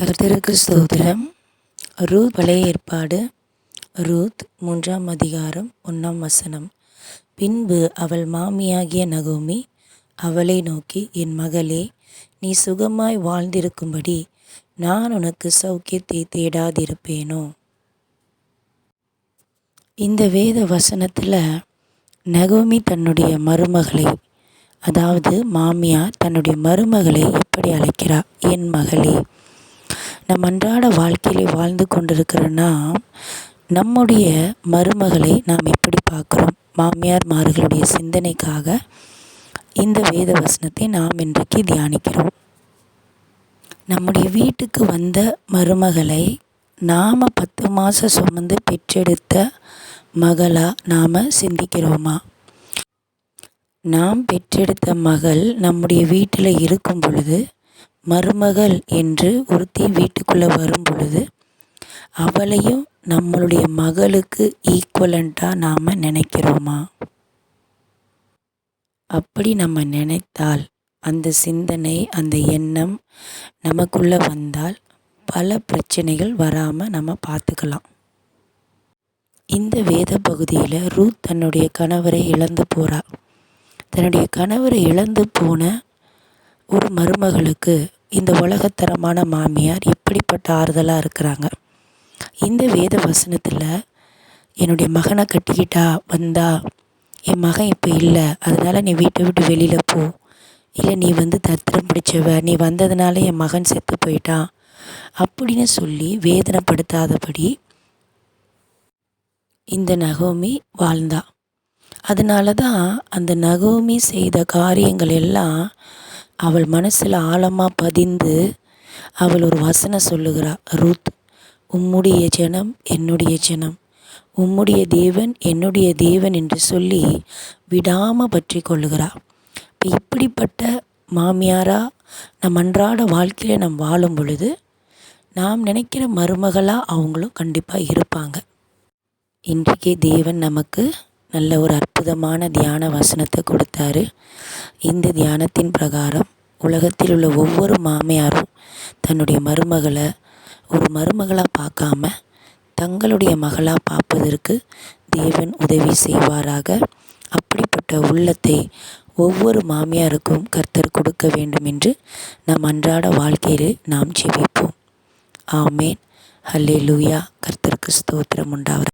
கர்த்தருக்கு ஸ்தோத்திரம். ரூத் பழைய ஏற்பாடு. ரூத் மூன்றாம் அதிகாரம் ஒன்றாம் வசனம். பின்பு அவள் மாமியாகிய நகோமி அவளை நோக்கி என் மகளே நீ சுகமாய் வாழ்ந்திருக்கும்படி நான் உனக்கு சௌக்கியத்தை தேடாதிருப்பேனோ? இந்த வேத வசனத்தில் நகோமி தன்னுடைய மருமகளை அதாவது மாமியார் தன்னுடைய மருமகளை இப்படி அழைக்கிறார் என் மகளே நம் அன்றாட வாழ்க்கையிலே வாழ்ந்து கொண்டிருக்கிற நாம் நம்முடைய மருமகளை நாம் எப்படி பார்க்குறோம்? மாமியார்மார்களுடைய சிந்தனைக்காக இந்த வேத வசனத்தை நாம் இன்றைக்கு தியானிக்கிறோம். நம்முடைய வீட்டுக்கு வந்த மருமகளை நாம் பத்து மாதம் சுமந்து பெற்றெடுத்த மகளாக நாம் சிந்திக்கிறோமா? நாம் பெற்றெடுத்த மகள் நம்முடைய வீட்டில் இருக்கும் பொழுது மருமகள் என்று ஒருத்தி வீட்டுக்குள்ளே வரும் பொழுது அவளையும் நம்மளுடைய மகளுக்கு ஈக்குவலண்ட்டாக நாம் நினைக்கிறோமா? அப்படி நம்ம நினைத்தால் அந்த சிந்தனை அந்த எண்ணம் நமக்குள்ளே வந்தால் பல பிரச்சனைகள் வராமல் நம்ம பார்த்துக்கலாம். இந்த வேத பகுதியில் ரூத் தன்னுடைய கணவரை இழந்து போகிறா தன்னுடைய கணவரை இழந்து போன ஒரு மருமகளுக்கு இந்த உலகத்தரமான மாமியார் எப்படிப்பட்ட ஆறுதலாக இருக்கிறாங்க? இந்த வேத வசனத்தில் என்னுடைய மகனை கட்டிக்கிட்டா வந்தா என் மகன் இப்போ இல்லை அதனால் நீ வீட்டை விட்டு வெளியில் போ. இல்லை நீ வந்து தத்திரம் பிடிச்சவ நீ வந்ததுனால என் மகன் செத்து போயிட்டான் அப்படின்னு சொல்லி வேதனைப்படுத்தாதபடி இந்த நகோமி வாழ்ந்தா. அதனால தான் அந்த நகோமி செய்த காரியங்கள் எல்லாம் அவள் மனசில் ஆழமாக பதிந்து அவள் ஒரு வசனம் சொல்லுகிறா ரூத் உம்முடைய ஜனம் என்னுடைய ஜனம். உம்முடைய தேவன் என்னுடைய தேவன் என்று சொல்லி விடாமல் பற்றி கொள்ளுகிறா. இப்போ இப்படிப்பட்ட மாமியாராக நம் அன்றாட வாழ்க்கையில் நாம் வாழும் பொழுது நாம் நினைக்கிற மருமகளாக அவங்களும் கண்டிப்பாக இருப்பாங்க. இன்றைக்கே தேவன் நமக்கு நல்ல ஒரு அற்புதமான தியான வசனத்தை கொடுத்தாரு. இந்த தியானத்தின் பிரகாரம் உலகத்தில் உள்ள ஒவ்வொரு மாமியாரும் தன்னுடைய மருமகளை ஒரு மருமகளாக பார்க்காம தங்களுடைய மகளாக பார்ப்பதற்கு தேவன் உதவி செய்வாராக. அப்படிப்பட்ட உள்ளத்தை ஒவ்வொரு மாமியாருக்கும் கர்த்தர் கொடுக்க வேண்டும் என்று நம் அன்றாட வாழ்க்கையில் நாம் ஜெபிப்போம். ஆமேன். ஹல்லே லூயா கர்த்தருக்கு ஸ்தோத்திரம் உண்டாவது